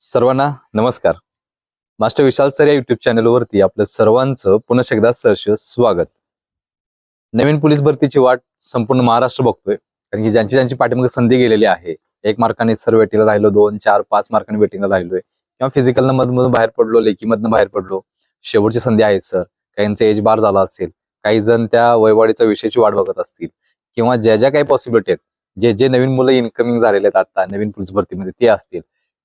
सर्वांना नमस्कार. Master Vishal sir या युट्यूब चॅनलवरती आपलं सर्वांचं पुन्हा एकदा सहर्ष स्वागत. नवीन पोलीस भरतीची वाट संपूर्ण महाराष्ट्र बघतोय. कारण की ज्यांची ज्यांची पाठीमागे संधी गेलेली आहे एक मार्काने सर वेटिंगला राहिलो दोन चार पाच मार्काने वेटिंगला राहिलोय. किंवा फिजिकल मधून बाहेर पडलो लेखीमधनं बाहेर पडलो शेवटची संधी आहे सर काहींचा एज बार झाला असेल काही जण त्या वयवाडीचा विषयाची वाट बघत असतील. किंवा ज्या ज्या काही पॉसिबिलिटी आहेत जे जे नवीन मुलं इन्कमिंग झालेले आहेत आता नवीन पोलीस भरतीमध्ये ते असतील.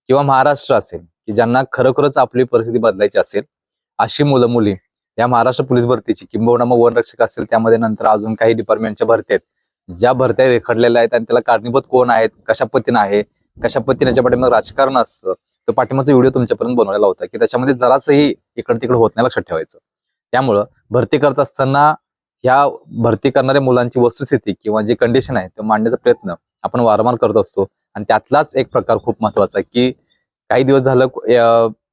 किंवा महाराष्ट्र असेल की ज्यांना खरोखरच आपली परिस्थिती बदलायची असेल अशी मुलं मुली या महाराष्ट्र पोलीस भरतीची किंबहुना मग वनरक्षक असेल त्यामध्ये नंतर अजून काही डिपार्टमेंटच्या भरती आहेत. ज्या भरत्या रेखडलेल्या आहेत आणि त्याला कारणीभूत कोण आहेत कशा पद्धतीनं आहे कशा पद्धतीने याच्या पाठीमागे राजकारण असतं तो पाठिंबाचा व्हिडिओ तुमच्यापर्यंत बनवलेला होता की त्याच्यामध्ये जरासही इकडे तिकडे होत नाही लक्षात ठेवायचं. त्यामुळं भरती करत असताना ह्या भरती करणाऱ्या मुलांची वस्तुस्थिती किंवा जे कंडिशन आहे ते मांडण्याचा प्रयत्न आपण वारंवार करत असतो. आणि त्यातलाच एक प्रकार खूप महत्त्वाचा आहे की काही दिवस झालं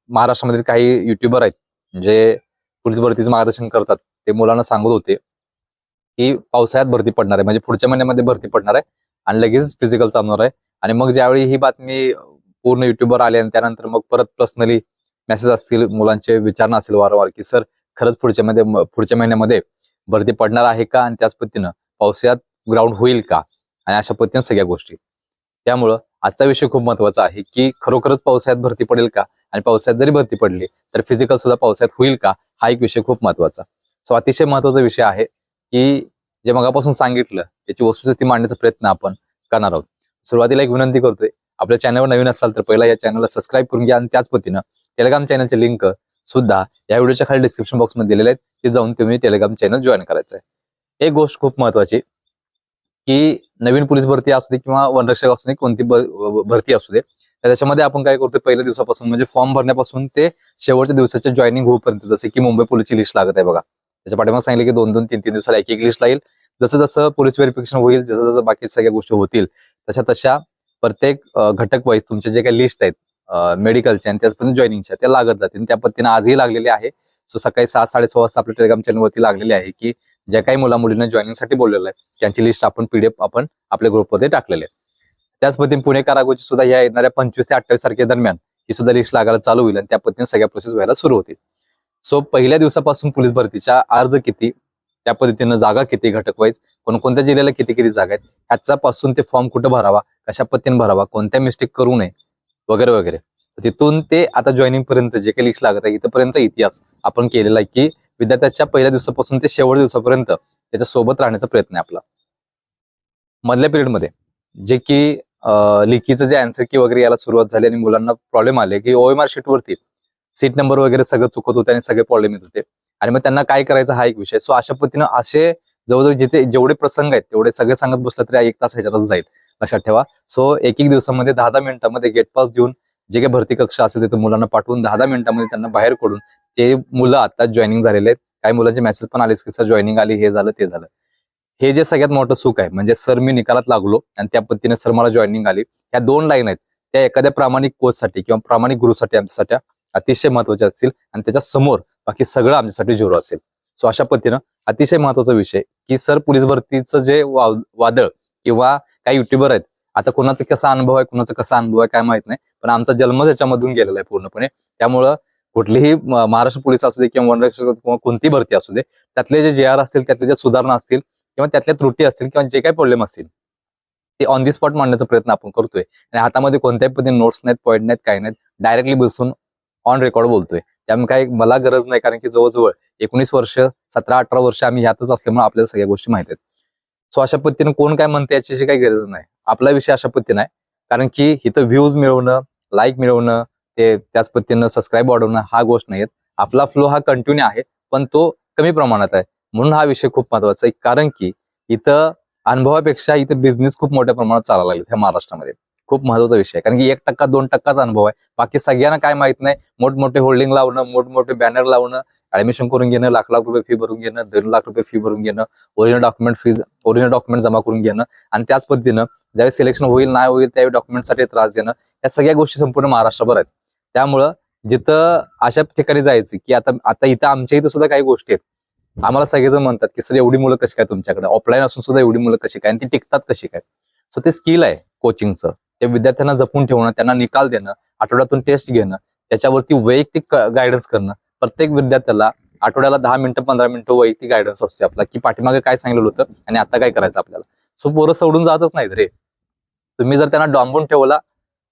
महाराष्ट्रामध्ये काही युट्यूबर आहेत जे पोलीस भरतीचं मार्गदर्शन करतात. ते मुलांना सांगत होते की पावसाळ्यात भरती पडणार आहे. म्हणजे पुढच्या महिन्यामध्ये भरती पडणार आहे आणि लगेच फिजिकल चालणार आहे. आणि मग ज्यावेळी ही बातमी पूर्ण युट्यूबवर आली आणि त्यानंतर मग परत पर्सनली मेसेज असतील मुलांचे विचारणं असेल वारंवार की सर खरंच पुढच्या मध्ये पुढच्या महिन्यामध्ये भरती पडणार आहे का? आणि त्याच पद्धतीनं पावसाळ्यात ग्राउंड होईल का? आणि अशा पद्धतीने सगळ्या गोष्टी. त्यामुळं आजचा विषय खूप महत्त्वाचा आहे की खरोखरच पावसाळ्यात भरती पडेल का? आणि पावसाळ्यात जरी भरती पडली तर फिजिकल सुद्धा पावसाळ्यात होईल का? हा एक विषय खूप महत्त्वाचा. सो अतिशय महत्त्वाचा विषय आहे की जे मगापासून सांगितलं त्याची वस्तुस्थिती मांडण्याचा प्रयत्न आपण करणार आहोत. सुरुवातीला एक विनंती करतोय आपल्या चॅनलवर नवीन असाल तर पहिला या चॅनलला सबस्क्राईब करून घ्या आणि त्याच पद्धतीनं टेलिग्राम चॅनलचे लिंक सुद्धा या व्हिडिओच्या खाली डिस्क्रिप्शन बॉक्समध्ये दिलेले आहेत. ते जाऊन तुम्ही टेलिग्राम चॅनल जॉईन करायचं आहे. एक गोष्ट खूप महत्वाची की नवीन पोलीस भरती असू दे किंवा वनरक्षक असू दे कोणती भरती असू दे तर त्याच्यामध्ये आपण काय करतो पहिल्या दिवसापासून म्हणजे फॉर्म भरण्यापासून ते शेवटच्या दिवसाच्या जॉईनिंग होईपर्यंत जसे की मुंबई पोलीसची लिस्ट लागत आहे बघा. त्याच्या पाठीमागे सांगितलं की दोन दोन तीन तीन दिवसाला एक एक लिस्ट लागेल. जसं जसं पोलीस व्हेरिफिकेशन होईल जसं जसं बाकी सगळ्या गोष्टी होतील तशा तशा प्रत्येक घटक वाईज तुमचे जे काही लिस्ट आहेत मेडिकलचे आणि त्याचपर्यंत जॉईनिंगच्या त्या लागत जातील. त्या पद्धतीने आजही लागलेले आहे. सो सकाळी सात साडेसहा वाजता आपल्या टेलिग्राम चॅनलवरती लागलेली आहे की ज्या काही मुला मुलींना जॉईनिंगसाठी बोललेलं आहे त्यांची लिस्ट आपण पीडीएफ आपण आपल्या ग्रुपमध्ये टाकलेले आहे त्याच पद्धतीने पुणे कारागोची सुद्धा या येणाऱ्या पंचवीस ते अठ्ठावीस तारखे दरम्यान ही सुद्धा लिस्ट लागायला चालू होईल आणि त्या पद्धतीने सगळ्या प्रोसेस व्हायला सुरू होतील. सो पहिल्या दिवसापासून पोलीस भरतीच्या अर्ज किती त्या पद्धतीनं जागा किती घटक वाईज कोणकोणत्या जिल्ह्याला किती किती जागा आहेत ह्याचा पासून ते फॉर्म कुठं भरावा कशा पद्धतीने भरावा कोणत्या मिस्टेक करू नये वगैरे वगैरे. तिथून ते आता जॉईनिंग पर्यंत जे काही लिस्ट लागत आहे इथपर्यंत इतिहास आपण केलेला आहे की विद्यार्थ्याच्या पहिल्या दिवसापासून ते शेवट दिवसापर्यंत त्याच्या सोबत राहण्याचा प्रयत्न आहे आपला. मधल्या पिरियडमध्ये जे की अं, लिखीचं जे अँसर की वगैरे याला सुरुवात झाली आणि मुलांना प्रॉब्लेम आले की ओ एम शीट वरती सीट नंबर वगैरे सगळं चुकत होते आणि सगळे प्रॉब्लेम येत होते. आणि मग त्यांना काय करायचं हा एक विषय. सो अशा पद्धतीनं असे जवळजवळ जिथे जेवढे प्रसंग आहेत तेवढे सगळे सांगत बसलं तरी एक तास ह्याच्यातच जाईल. लक्षात ठेवा. सो एक एक दिवसामध्ये दहा दहा मिनिटांमध्ये गेट पास देऊन जे काही भरती कक्षा असेल तिथे मुलांना पाठवून दहा दहा मिनिटांमध्ये त्यांना बाहेर पडून ते मुलं आता जॉईनिंग झालेले आहेत. काही मुलांचे मेसेज पण आले की सर जॉईनिंग आली हे झालं ते झालं. हे जे सगळ्यात मोठं सुख आहे म्हणजे सर मी निकालात लागलो आणि त्या पद्धतीने सर मला जॉईनिंग आली. ह्या दोन लाईन आहेत. त्या एखाद्या प्रामाणिक कोचसाठी किंवा प्रामाणिक गुरुसाठी आमच्यासाठी अतिशय महत्त्वाच्या असतील आणि त्याच्यासमोर बाकी सगळं आमच्यासाठी झिरो असेल. सो अशा पद्धतीनं अतिशय महत्त्वाचा विषय की सर पोलीस भरतीचं जे वादळ किंवा काही युट्यूबर आहेत आता कुणाचा कसा अनुभव आहे कुणाचा कसा अनुभव आहे काय माहीत नाही. पण आमचा जन्मच याच्यामधून गेलेला आहे पूर्णपणे. त्यामुळं कुठलीही महाराष्ट्र पोलीस असू दे किंवा वनरक्षक किंवा कोणती भरती असू दे त्यातले जे जे आर असतील त्यातले ज्या सुधारणा असतील किंवा त्यातल्या त्रुटी असतील किंवा जे काही प्रॉब्लेम असतील ते ऑन दी स्पॉट मांडण्याचा प्रयत्न आपण करतोय. आणि हातामध्ये कोणत्याही पद्धतीने नोट्स नाहीत पॉईंट नाहीत काही नाहीत डायरेक्टली बसून ऑन रेकॉर्ड बोलतोय. त्यामुळे काही मला गरज नाही कारण की जवळजवळ एकोणीस वर्ष सतरा अठरा वर्ष आम्ही ह्यातच असल्यामुळे आपल्याला सगळ्या गोष्टी माहीत आहेत. सो अशा पद्धतीने कोण काय म्हणते याची काही गरज नाही. आपला विषय अशा पद्धतीने आहे. कारण की इथं व्ह्यूज मिळवणं लाईक मिळवणं ते त्याच पद्धतीनं सबस्क्राईब वाढवणं हा गोष्ट नाही आपला फ्लो हा कंटिन्यू आहे पण तो कमी प्रमाणात आहे. म्हणून हा विषय खूप महत्त्वाचा आहे. कारण की इथं अनुभवापेक्षा इथं बिझनेस खूप मोठ्या प्रमाणात चालायला लागले ह्या महाराष्ट्रामध्ये. खूप महत्त्वाचा विषय आहे. कारण की एक टक्का दोन टक्काच अनुभव आहे. बाकी सगळ्यांना काय माहीत नाही. मोठमोठे होल्डिंग लावणं मोठमोठे बॅनर लावणं ऍडमिशन करून घेणं लाख लाख रुपये फी भरून घेणं दोन लाख रुपये फी भरून घेणं original document fees original document जमा करून घेणं आणि त्याच पद्धतीनं ज्यावेळी सिलेक्शन होईल नाही होईल त्यावेळी डॉक्युमेंटसाठी त्रास देणं या सगळ्या गोष्टी संपूर्ण महाराष्ट्रभर आहेत. त्यामुळं जिथं अशा ठिकाणी जायचं की आता आता इथं आमच्या इथं सुद्धा काही गोष्टी आहेत. आम्हाला सगळेजण म्हणतात की सर एवढी मुलं कशी काय तुमच्याकडे? ऑफलाईन असून सुद्धा एवढी मुलं कशी काय? आणि ती टिकतात कशी काय? सो ते स्किल आहे कोचिंगचं ते विद्यार्थ्यांना जपून ठेवणं त्यांना निकाल देणं आठवड्यातून टेस्ट घेणं त्याच्यावरती वैयक्तिक गायडन्स करणं प्रत्येक विद्यार्थ्याला आठवड्याला दहा मिनिटं पंधरा मिनिटं वैयक्तिक गायडन्स असतो आपला. की पाठीमागे काय सांगितलं होतं आणि आता काय करायचं आपल्याला? सो पोरं सोडून जातच नाहीत रे. तुम्ही जर त्यांना डांबून ठेवला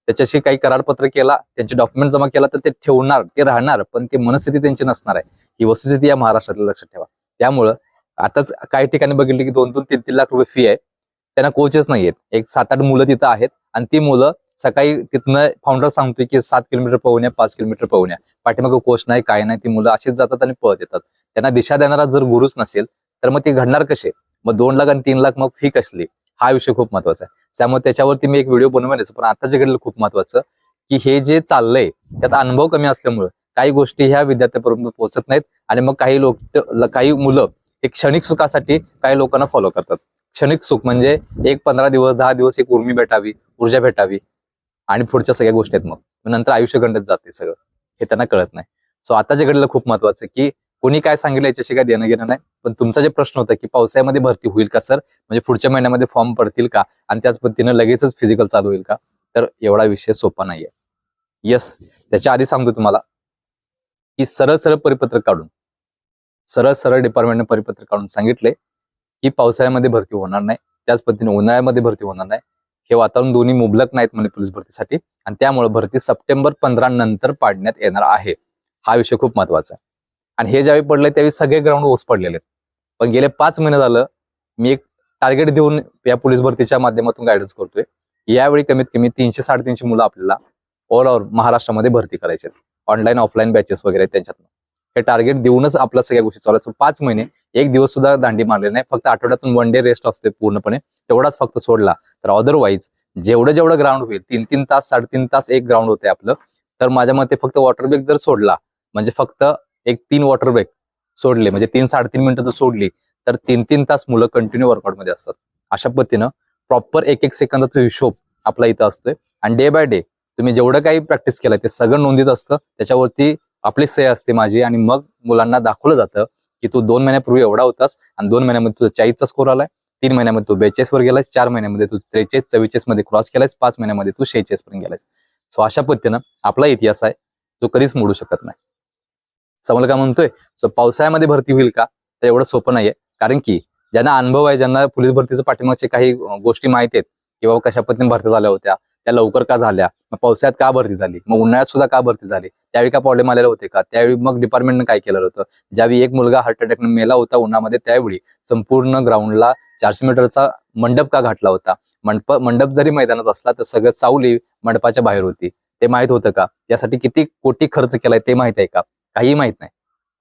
त्याच्याशी काही करारपत्र केला त्यांचे डॉक्युमेंट जमा केला तर ते ठेवणार ते राहणार पण ती मनस्थिती त्यांची नसणार आहे. ही वस्तुस्थिती या महाराष्ट्रातल्या लक्षात ठेवा. त्यामुळं आताच काही ठिकाणी बघितली की दोन दोन तीन तीन लाख रुपये फी आहे. त्यांना कोचेस नाही आहेत एक सात आठ मुलं तिथं आहेत आणि ती मुलं सकाळी तिथनं फाउंडर सांगतोय की सात किलोमीटर पवन्या पाच किलोमीटर पवन्या पाठीमागे कोच नाही काय नाही ती मुलं अशीच जातात आणि पळत येतात. त्यांना दिशा देणारा जर गुरुच नसेल तर मग ते घडणार कसे मग दोन लाख आणि तीन लाख मग फी कसली? हा विषय खूप महत्त्वाचा आहे. त्यामुळे त्याच्यावरती मी एक व्हिडिओ बनवण्याचं पण आताच्या घडलं खूप महत्वाचं की हे जे चाललंय त्यात अनुभव कमी असल्यामुळे काही गोष्टी ह्या विद्यार्थ्यापर्यंत पोहोचत नाहीत आणि मग काही लोक काही मुलं एक क्षणिक सुखासाठी काही लोकांना फॉलो करतात. क्षणिक सुख म्हणजे एक पंधरा दिवस दहा दिवस एक उर्मी भेटावी ऊर्जा भेटावी. आणि पुढच्या सगळ्या गोष्टी आहेत मग. नंतर आयुष्य घडत जाते सगळं. हे त्यांना कळत नाही. सो आताच्या घडलं खूप महत्वाचं की कोणी काय सांगितलं याच्याशी काय देणं घेणं नाही. पण तुमचा जे प्रश्न होता की पावसाळ्यामध्ये भरती होईल का सर? म्हणजे पुढच्या महिन्यामध्ये फॉर्म पडतील का? आणि त्याच पद्धतीनं लगेचच फिजिकल चालू होईल का? तर एवढा विषय सोपा नाहीये. येस त्याच्या आधी सांगतो तुम्हाला की सरळ सरळ परिपत्रक काढून सरळ सरळ डिपार्टमेंटने परिपत्रक काढून सांगितले की पावसाळ्यामध्ये भरती होणार नाही. त्याच पद्धतीने उन्हाळ्यामध्ये भरती होणार नाही. हे वातावरण दोन्ही मुबलक नाहीत म्हणे पोलीस भरतीसाठी. आणि त्यामुळे भरती सप्टेंबर पंधरा नंतर पाडण्यात येणार आहे. हा विषय खूप महत्त्वाचा आहे. आणि हे ज्यावेळी पडले त्यावेळी सगळे ग्राउंड ओस पडलेले आहेत. पण गेले पाच महिने झालं मी एक टार्गेट देऊन या पोलीस भरतीच्या माध्यमातून गायडन्स करतोय. यावेळी कमीत कमी तीनशे साडेतीनशे मुलं आपल्याला ऑल ओव्हर महाराष्ट्रामध्ये भरती करायचे ऑनलाईन ऑफलाईन बॅचेस वगैरे आहेत त्यांच्यातनं. हे टार्गेट देऊनच आपल्या सगळ्या गोष्टी चालू पाच महिने एक दिवस सुद्धा दांडी मारले नाही. फक्त आठवड्यातून वन डे रेस्ट असते पूर्णपणे. तेवढाच फक्त सोडला. तर अदरवाईज जेवढं जेवढं ग्राउंड होईल तीन तीन तास साडेतीन तास एक ग्राउंड होते आपलं. तर माझ्या मते फक्त वॉटर ब्रेक जर सोडला म्हणजे फक्त एक तीन वॉटर ब्रेक सोडले म्हणजे तीन साडेतीन मिनिटं जर सोडली तर तीन तीन तास मुलं कंटिन्यू वर्कआउटमध्ये असतात. अशा पद्धतीनं प्रॉपर एक एक सेकंदाचा हिशोब आपला इथं असतोय. आणि डे बाय डे तुम्ही जेवढं काही प्रॅक्टिस केलं ते सगळं नोंदीत असतं. त्याच्यावरती आपली सही असते माझी आणि मग मुलांना दाखवलं जातं. की तू दोन महिन्यापूर्वी एवढा होतास आणि दोन महिन्यामध्ये तुझा चाळीसचा स्कोर आलाय. तीन महिन्यामध्ये तू बेचाळीस वर गेलायस चार महिन्यामध्ये तू त्रेचाळीस चव्वेचाळीसमध्ये क्रॉस केलायस पाच महिन्यामध्ये तू शेहेचाळीस पर्यंत गेलायस. सो अशा पद्धतीनं आपला इतिहास आहे तो कधीच मोडू शकत नाही. समजलं काय म्हणतोय? सो पावसाळ्यामध्ये भरती होईल का? तर एवढं सोपं नाहीये. कारण की ज्यांना अनुभव आहे ज्यांना पोलीस भरतीचं पाठिंबाचे काही गोष्टी माहिती आहेत की बाबा कशा पद्धतीने भरती झाल्या होत्या त्या लवकर का झाल्या? मग पावसाळ्यात का भरती झाली? मग उन्हाळ्यात सुद्धा का भरती झाली? त्यावेळी का प्रॉब्लेम आलेले होते का? त्यावेळी मग डिपार्टमेंटनं काय केलं होतं? ज्यावेळी एक मुलगा हार्ट अटॅकने मेला होता उन्हामध्ये त्यावेळी संपूर्ण ग्राउंडला चारशे मीटरचा मंडप का घातला होता? मंडप मंडप जरी मैदानात असला तर सगळं सावली मंडपाच्या बाहेर होती. ते माहीत होतं का? यासाठी किती कोटी खर्च केलाय ते माहीत आहे का? काही माहीत नाही.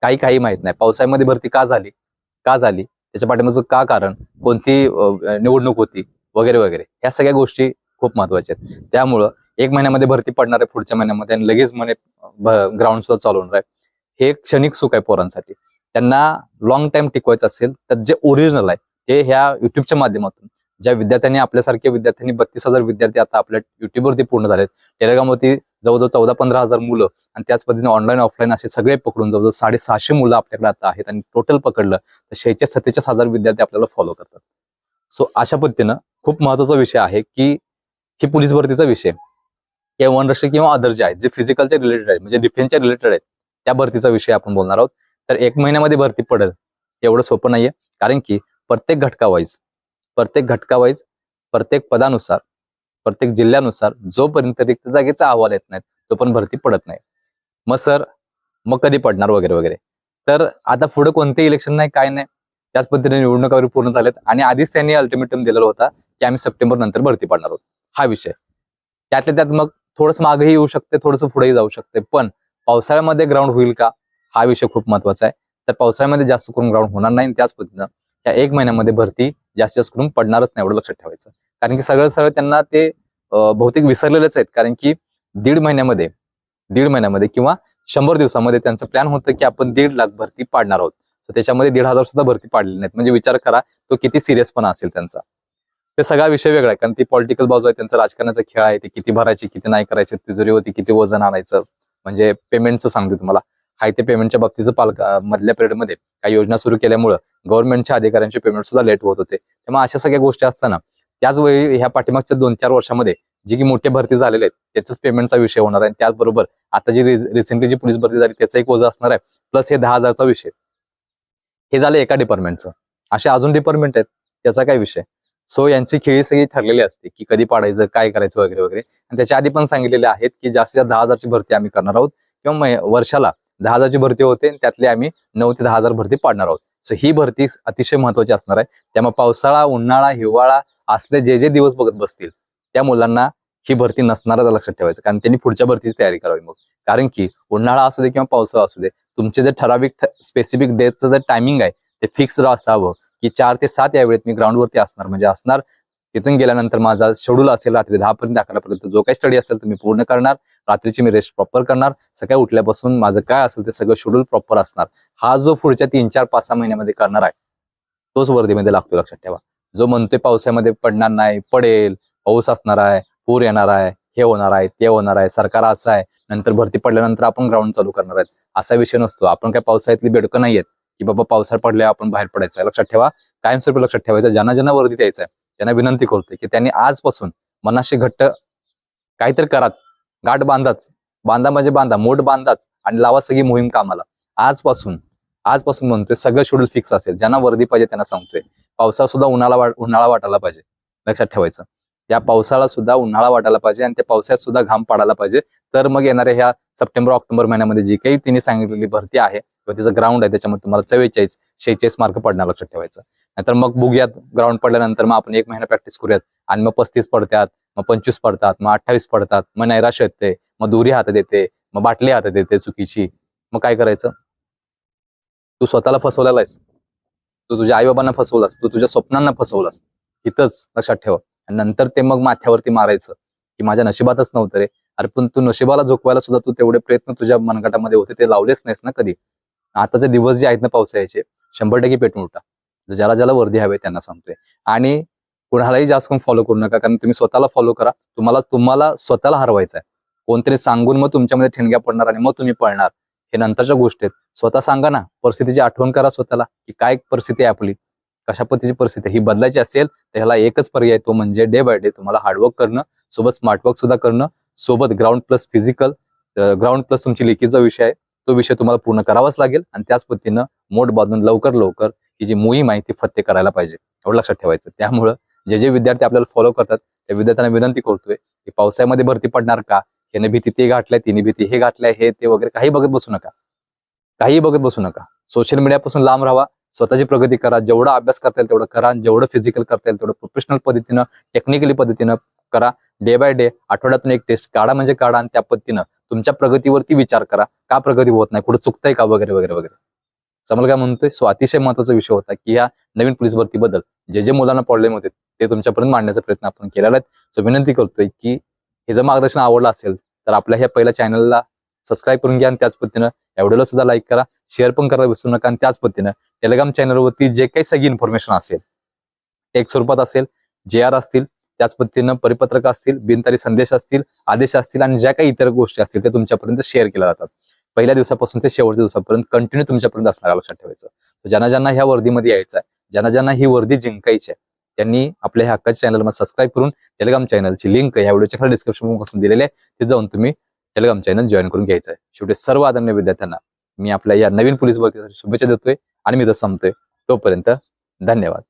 काही काही माहीत नाही. पावसाळ्यामध्ये भरती का झाली? का झाली? त्याच्या पाठीमागचं का कारण? कोणती निवडणूक होती? वगैरे वगैरे. या सगळ्या गोष्टी खूप महत्त्वाचे आहेत. त्यामुळं एक महिन्यामध्ये भरती पडणार आहे पुढच्या महिन्यामध्ये आणि लगेच म्हणे ग्राउंड सुद्धा चालू होणार आहे. हे क्षणिक सुख आहे पोरांसाठी. त्यांना लॉंग टाइम टिकवायचं असेल तर जे ओरिजिनल आहे ते ह्या युट्यूबच्या माध्यमातून ज्या विद्यार्थ्यांनी आपल्यासारख्या विद्यार्थ्यांनी बत्तीस हजार विद्यार्थी आता आपल्या युट्यूबवरती पूर्ण झालेत. टेलिग्रामवरती जवळजवळ चौदा पंधरा हजार मुलं आणि त्याच पद्धतीने ऑनलाईन ऑफलाईन असे सगळे पकडून जवळजवळ साडेसहाशे मुलं आपल्याकडे आता आहेत आणि टोटल पकडलं तर शेहेचाळीस सत्तेचाळीस हजार विद्यार्थी आपल्याला फॉलो करतात. सो अशा पद्धतीनं खूप महत्त्वाचा विषय आहे की ही पोलीस भरतीचा विषय. किंवा वनरक्षक किंवा अदर जे आहेत जे फिजिकलच्या रिलेटेड आहेत म्हणजे डिफेन्सच्या रिलेटेड आहेत त्या भरतीचा विषय आपण बोलणार आहोत. तर एक महिन्यामध्ये भरती पडेल एवढं सोपं नाहीये. कारण की प्रत्येक घटकावाईज प्रत्येक घटकावाईज प्रत्येक पदानुसार प्रत्येक जिल्ह्यानुसार जोपर्यंत रिक्त जागेचा अहवाल येत नाही पण भरती पडत नाही. मग सर मग कधी पडणार वगैरे वगैरे. तर आता पुढे कोणते इलेक्शन नाही काय नाही त्याच पद्धतीने निवडणुका वगैरे पूर्ण झाल्यात आणि आधीच त्यांनी अल्टिमेटम दिलेला होता की आम्ही सप्टेंबर नंतर भरती पडणार आहोत. हा विषय. त्यातल्या त्यात मग थोडंसं मागेही येऊ शकते थोडंसं पुढेही जाऊ शकते. पण पावसाळ्यामध्ये ग्राउंड होईल का? हा विषय खूप महत्त्वाचा आहे. तर पावसाळ्यामध्ये जास्त करून ग्राउंड होणार नाही त्याच पद्धतीनं त्या एक महिन्यामध्ये भरती जास्त जास्त करून पडणारच नाही एवढं लक्षात ठेवायचं. कारण की सगळं सगळं त्यांना ते बहुतेक विसरलेलेच आहेत. कारण की दीड महिन्यामध्ये दीड महिन्यामध्ये किंवा शंभर दिवसामध्ये त्यांचं प्लॅन होतं की आपण दीड लाख भरती पाडणार आहोत. तर त्याच्यामध्ये दीड हजार सुद्धा भरती पाडलेली नाहीत. म्हणजे विचार करा तो किती सिरियसपणा असेल त्यांचा. ते सगळा विषय वेगळा आहे कारण ती पॉलिटिकल बाजू आहे त्यांचा राजकारणाचा खेळ आहे ते किती भरायचे किती नाही करायचे तिजोरीवरती किती वजन आणायचं. म्हणजे पेमेंटचं सांगते तुम्हाला. हाय ते पेमेंटच्या बाबतीचं पालक मधल्या पिरियडमध्ये काही योजना सुरू केल्यामुळं गव्हर्नमेंटच्या अधिकाऱ्यांचे पेमेंट सुद्धा लेट होत होते. त्यामुळे अशा सगळ्या गोष्टी असताना त्याच वेळी ह्या पाठीमागच्या दोन चार वर्षामध्ये जी की मोठे भरती झालेले आहेत त्याचाच पेमेंटचा विषय होणार आहे. आणि त्याचबरोबर आता जी रिसेंटली जी पोलीस भरती झाली त्याचा एक ओझं असणार आहे प्लस हे दहा हजारचा विषय. हे झालं एका डिपार्टमेंटचं असे अजून डिपार्टमेंट आहेत त्याचा काय विषय? सो यांची खेळी सगळी ठरलेली असते की कधी पाडायचं काय करायचं वगैरे वगैरे. आणि त्याच्या आधी पण सांगितलेले आहेत की जास्तीत जास्त दहा हजारची भरती आम्ही करणार आहोत किंवा वर्षाला दहा हजारची भरती होते आणि त्यातली आम्ही नऊ ते दहा हजार भरती पाडणार आहोत. सो ही भरती अतिशय महत्वाची असणार आहे. त्यामुळे पावसाळा उन्हाळा हिवाळा असले जे जे दिवस बघत बसतील त्या मुलांना ही भरती नसणारच लक्षात ठेवायचं कारण त्यांनी पुढच्या भरतीची तयारी करावी मग. कारण की उन्हाळा असू दे किंवा पावसाळा असू दे तुमचे जे ठराविक स्पेसिफिक डेटचं जे टायमिंग आहे ते फिक्स असावं. की चार ते सात या वेळेत मी ग्राउंडवरती असणार. म्हणजे असणार तिथून गेल्यानंतर माझा शेड्यूल असेल रात्री दहा पर्यंत अकरापर्यंत जो काही स्टडी असेल तुम्ही पूर्ण करणार. रात्रीची मी रेस्ट प्रॉपर करणार. सकाळी उठल्यापासून माझं काय असेल ते सगळं शेड्यूल प्रॉपर असणार. हा जो पुढच्या तीन चार पाच सहा महिन्यामध्ये करणार आहे तोच वर्दीमध्ये लागतो लक्षात ठेवा. जो म्हणतोय पावसामध्ये पडणार नाही पडेल पाऊस असणार आहे पूर येणार आहे हे होणार आहे ते होणार आहे सरकार असं आहे नंतर भरती पडल्यानंतर आपण ग्राउंड चालू करणार आहेत. असा विषय नसतो. आपण काय पावसाळ्यातली बेडकं नाही आहेत की बाबा पावसाळ पडल्यावर आपण बाहेर पडायचं लक्षात ठेवा कायमस्वरूपी लक्षात ठेवायचं. ज्यांना ज्यांना वर्दी द्यायचं आहे त्यांना विनंती करतोय की त्यांनी आजपासून मनाशी घट्ट काहीतरी कराच. गाठ बांधाच. बांधा म्हणजे बांधा मोठ बांधाच आणि लावा सगळी मोहीम कामाला. आजपासून आजपासून म्हणतोय सगळं शेड्यूल फिक्स असेल. ज्यांना वर्दी पाहिजे त्यांना सांगतोय. पावसाळा सुद्धा उन्हाळा उन्हाळा वाटायला पाहिजे. लक्षात ठेवायचं. या पावसाळा सुद्धा उन्हाळा वाटायला पाहिजे आणि त्या पावसाळ्यात सुद्धा घाम पाडायला पाहिजे. तर मग येणाऱ्या ह्या सप्टेंबर ऑक्टोबर महिन्यामध्ये जी काही तिने सांगितलेली भरती आहे किंवा तिचं ग्राउंड आहे त्याच्यामध्ये तुम्हाला चव्वेचाळीस शेहेचाळीस मार्क पडणार लक्षात ठेवायचं. नाहीतर मग बघूयात ग्राउंड पडल्यानंतर मग आपण एक महिना प्रॅक्टिस करूयात आणि मग पस्तीस पडतात मग पंचवीस पडतात मग अठ्ठावीस पडतात मग नैराश्य येते मग दुरी हातात येते मग बाटली हातात येते चुकीची. मग काय करायचं? तू स्वतःला फसवलेला आहेस. तू तुझ्या आईबाबांना फसवलास तू तुझ्या स्वप्नांना फसवलास. इथंच लक्षात ठेवा. आणि नंतर ते मग माथ्यावरती मारायचं की माझ्या नशिबातच नव्हतं रे. अरे पण तू नशिबाला झोकवायला सुद्धा तू तेवढे प्रयत्न तुझ्या मनगटामध्ये होते ते लावलेच नाहीस ना कधी? आताचे दिवस जे आहेत ना पावसाळ्याचे शंभर टक्के पेटून उठा. ज्याला ज्याला वर्दी हवे त्यांना सांगतोय. आणि कुणालाही जास्त करून फॉलो करू नका कारण तुम्ही स्वतःला फॉलो करा. तुम्हाला तुम्हाला स्वतःला हरवायचं आहे. कोणतरी सांगून मग तुमच्यामध्ये ठिणग्या पडणार आणि मग तुम्ही पळणार. हे नंतरच्या गोष्टी आहेत. स्वतः सांगा ना परिस्थितीची आठवण करा स्वतःला की काय परिस्थिती आहे आपली? कशा पद्धतीची परिस्थिती ही बदलायची असेल तर ह्याला एकच पर्याय तो म्हणजे डे बाय डे तुम्हाला हार्डवर्क करणं सोबत स्मार्टवर्क सुद्धा करणं सोबत ground plus physical ground plus तुमची लेखीचा विषय आहे तो विषय तुम्हाला पूर्ण करावाच लागेल आणि त्याच पद्धतीनं मोठ बांधून लवकर लवकर ही जी मोहीम आहे ती फत्ते करायला पाहिजे एवढं लक्षात ठेवायचं. त्यामुळं जे जे विद्यार्थी आपल्याला फॉलो करतात त्या विद्यार्थ्यांना विनंती करतोय की पावसाळ्यामध्ये भरती पडणार का? याने भीती ते गाठलंय तिने भीती हे गाठलंय हे ते वगैरे काही बघत बसू नका. काही बघत बसू नका. सोशल मीडियापासून लांब राहा स्वतःची प्रगती करा जेवढा अभ्यास करता येईल तेवढं करा जेवढं फिजिकल करता येईल तेवढं प्रोफेशनल पद्धतीनं टेक्निकली पद्धतीनं करा. डे बाय डे आठवड्यातून एक टेस्ट काढा म्हणजे काढा आणि त्या पद्धतीनं तुमच्या प्रगतीवरती विचार करा. का प्रगती होत नाही? कुठं चुकतंय का वगैरे वगैरे वगैरे? समोर काय म्हणतोय? सो अतिशय महत्त्वाचा विषय होता की या नवीन पोलीस भरतीबद्दल जे जे मुलांना प्रॉब्लेम होते ते तुमच्यापर्यंत मांडण्याचा प्रयत्न आपण केलेला आहे. सो विनंती करतोय की हे जर मार्गदर्शन आवडलं असेल तर आपल्या ह्या पहिल्या चॅनलला सबस्क्राईब करून घ्या आणि त्याच पद्धतीनं या व्हिडिओला सुद्धा लाईक करा शेअर पण करायला विसरू नका आणि त्याच पद्धतीनं टेलिग्राम चॅनलवरती जे काही सगळी इन्फॉर्मेशन असेल एक स्वरूपात असेल जे आर असतील त्याच पद्धतीनं परिपत्रक असतील बिनतारी संदेश असतील आदेश असतील आणि ज्या काही इतर गोष्टी असतील त्या तुमच्यापर्यंत शेअर केल्या जातात. पहिल्या दिवसापासून ते शेवटच्या दिवसापर्यंत कंटिन्यू तुमच्यापर्यंत असणार लक्षात ठेवायचं. तर ज्यांना ज्यांना ह्या वर्दीमध्ये यायचं आहे ज्यांना ज्यांना ही वर्दी जिंकायची आहे त्यांनी आपल्या ह्या हक्काच्या चॅनलमध्ये सबस्क्राईब करून टेलिग्राम चॅनलची लिंक या व्हिडिओच्या खाली डिस्क्रिप्शनपासून दिलेली आहे ते जाऊन तुम्ही टेलिग्राम चॅनल जॉईन करून घ्यायचं आहे. शेवटी सर्व आदरणीय विद्यार्थ्यांना मी आपल्या या नवीन पोलीस भरतीसाठी शुभेच्छा देतोय. आणि मी तर संपतोय. तोपर्यंत धन्यवाद.